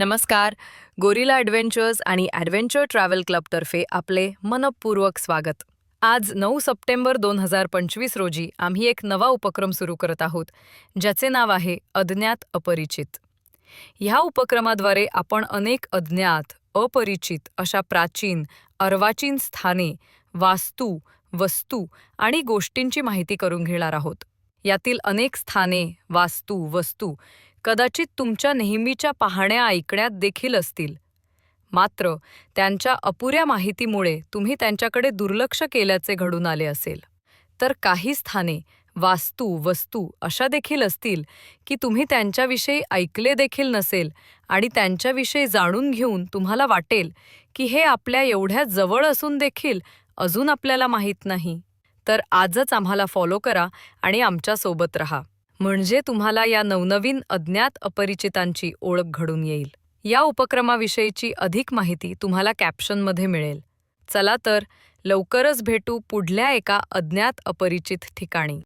नमस्कार. Gorilla adventures आणि adventure travel क्लबतर्फे आपले मनपूर्वक स्वागत. आज नऊ सप्टेंबर दोन हजार पंचवीस रोजी आम्ही एक नवा उपक्रम सुरू करत आहोत ज्याचे नाव आहे अज्ञात अपरिचित. ह्या उपक्रमाद्वारे आपण अनेक अज्ञात अपरिचित अशा प्राचीन अर्वाचीन स्थाने वास्तू वस्तू आणि गोष्टींची माहिती करून घेणार आहोत. यातील अनेक स्थाने वास्तू वस्तू कदाचित तुमच्या नेहमीच्या पाहण्या ऐकण्यात देखील असतील. मात्र त्यांच्या अपुऱ्या माहितीमुळे तुम्ही त्यांच्याकडे दुर्लक्ष केल्याचे घडून आले असेल. तर काही स्थाने वास्तू वस्तू अशा देखील असतील की तुम्ही त्यांच्याविषयी ऐकले देखील नसेल आणि त्यांच्याविषयी जाणून घेऊन तुम्हाला वाटेल की हे आपल्या एवढ्या जवळ असून देखील अजून आपल्याला माहीत नाही. तर आजच आम्हाला फॉलो करा आणि आमच्यासोबत रहा. म्हणजे तुम्हाला या नवनवीन अज्ञात अपरिचितांची ओळख घडून येईल. या उपक्रमाविषयीची अधिक माहिती तुम्हाला कॅप्शनमध्ये मिळेल. चला तर लवकरच भेटू पुढल्या एका अज्ञात अपरिचित ठिकाणी.